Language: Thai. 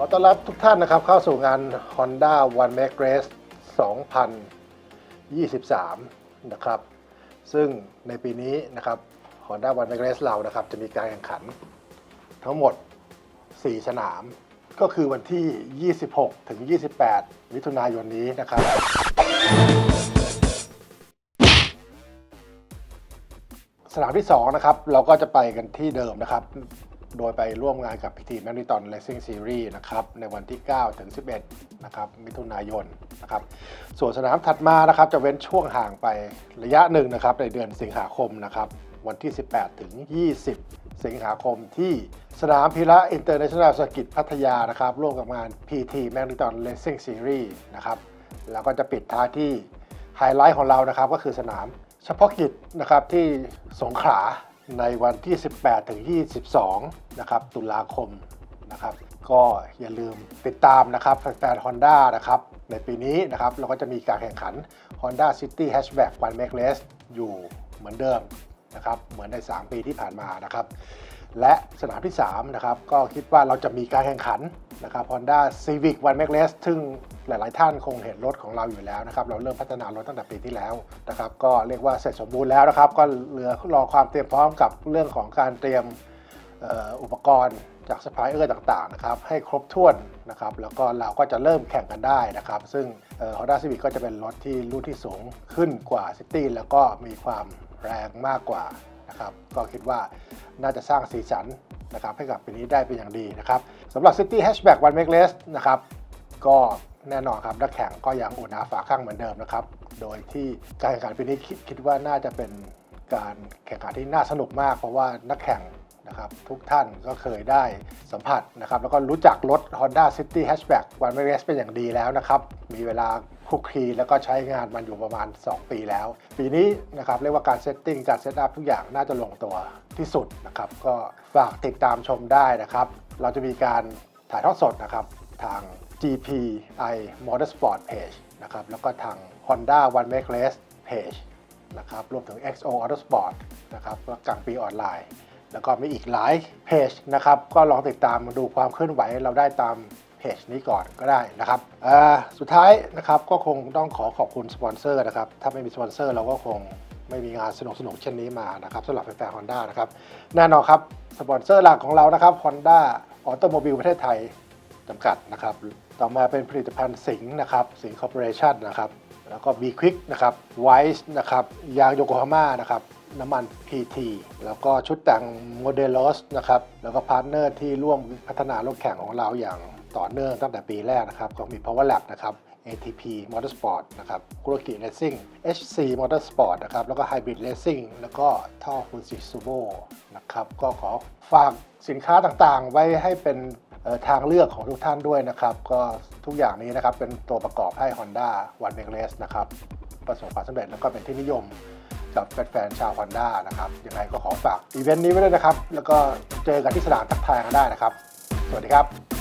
ขอต้อนรับทุกท่านนะครับเข้าสู่งาน Honda One Make Race 2023 นะครับ ซึ่งในปีนี้นะครับ Honda One Make Race เรานะครับ จะมีการแข่งขันทั้งหมด 4 สนาม ก็คือวันที่ 26 ถึง 28 มิถุนายนนี้นะครับ สนามที่ 2 นะครับ เราก็จะไปกันที่เดิมนะครับ โดยไปร่วมงานกับพิธีแมกนิตอน Racing Series นะครับในวันที่ 9 ถึง 11 นะครับมิถุนายนนะครับส่วนสนามถัดมานะครับจะเว้นช่วงห่างไประยะหนึ่งนะครับในเดือนสิงหาคมนะครับวันที่ 18 ถึง 20 สิงหาคมที่สนามพิระอินเตอร์เนชั่นแนลสกิตพัทยานะครับร่วมกับงาน PT m a g n e t o n Racing Series นะครับแล้วก็จะปิดท้ายที่ไฮไลท์ของเรานะครับก็คือสนามเฉพาะกิจนะครับที่สงขลา ในวันที่ 18 ถึง 22 นะครับ ตุลาคมนะครับ ก็อย่าลืมติดตามนะครับแฟนๆ Honda นะครับ ในปีนี้นะครับ เราก็จะมีการแข่งขัน Honda City Hatchback One Make Race อยู่เหมือนเดิมนะครับ เหมือนใน 3 ปีที่ผ่านมานะครับ และสนามที่3นะครับก็คิดว่าเราจะมีการแข่งขันนะครับ Honda Civic One Make s ซึ่งหลาย ๆ ท่านคงเห็นรถของเราอยู่แล้วนะครับ เราเริ่มพัฒนารถตั้งแต่ปีที่แล้วนะครับ ก็เรียกว่าเสร็จสมบูรณ์แล้วนะครับ ก็เหลือรอความเตรียมพร้อมกับเรื่องของการเตรียมอุปกรณ์จากสปายเออร์ต่าง ๆ นะครับ ให้ครบถ้วนนะครับ แล้วก็เราก็จะเริ่มแข่งกันได้นะครับ ซึ่งเอ่อ Honda Civic ก็จะเป็นรถที่รุ่นที่สูงขึ้นกว่า City แล้วก็มีความแรงมากกว่านะครับ ก็คิดว่า น่าจะสร้างสีสันนะครับให้กับปีนี้ได้เป็นอย่างดีนะครับสำหรับ City Hatchback One Make Race นะครับก็แน่นอนครับนักแข่งก็ยังอุ่นหนาฝาข้างเหมือนเดิมนะครับ โดยที่การแข่งขันปีนี้คิดคิดว่าน่าจะเป็นการแข่งขันที่น่าสนุกมาก เพราะว่านักแข่งนะครับทุกท่านก็เคยได้สัมผัสนะครับแล้วก็รู้จักรถ Honda City Hatchback One Make Race เป็นอย่างดีแล้วนะครับมีเวลา คุกคีแล้วก็ใช้งานมันอยู่ประมาณ 2 ปีแล้ว ปีนี้นะครับเรียกว่าการเซตติ้งการเซตอัพทุกอย่างน่าจะลงตัวที่สุดนะครับก็ฝากติดตามชมได้นะครับ เราจะมีการถ่ายทอดสดนะครับทาง GPI Motorsport Page นะครับแล้วก็ทาง Honda One Make Race Page นะครับรวมถึง XO Autosport นะครับกลางปีออนไลน์ แล้วก็มีอีกหลายเพจนะครับก็ลองติดตามมาดูความเคลื่อนไหวเราได้ตาม เพจนี้ก่อนก็ได้นะครับสุดท้ายนะครับก็คงต้องขอขอบคุณสปอนเซอร์นะครับ ถ้าไม่มีสปอนเซอร์เราก็คงไม่มีงานสนุกๆเช่นนี้มานะครับสำหรับแฟนๆ Honda นะครับแน่นอนครับสปอนเซอร์หลักของเรานะครับ Honda ออโตโมบิลประเทศไทยจำกัดนะครับ ต่อมาเป็นผลิตภัณฑ์สิงห์นะครับ สิงห์คอร์ปอเรชั่นนะครับ แล้วก็ B Quick นะครับ Wise นะครับ ยางโยโกฮาม่านะครับ น้ำมัน PT แล้วก็ชุดแต่งโมเดล o s นะครับ แล้วก็พาร์ทเนอร์ที่ร่วมพัฒนารถแข่งของเราอย่าง ต่อเนื่องตั้งแต่ปีแรกนะครับก็มี Power Lab นะครับ ATP Motorsport นะครับกุรกิ Racing HC Motorsport นะครับ แล้วก็ Hybrid Racing แล้วก็ท่อฟูจิซูโบนะครับ ก็ขอฝากสินค้าต่างๆ ไว้ให้เป็นทางเลือกของทุกท่านด้วยนะครับ ก็ทุกอย่างนี้นะครับ เป็นตัวประกอบให้ Honda One Make Race นะครับ ประสบความสำเร็จแล้วก็เป็นที่นิยมกับแฟนๆชาว Honda นะครับยังไงก็ขอฝากอีเวนต์นี้ไว้ด้วยนะครับ แล้วก็เจอกันที่สนามทักทายกันได้นะครับ สวัสดีครับ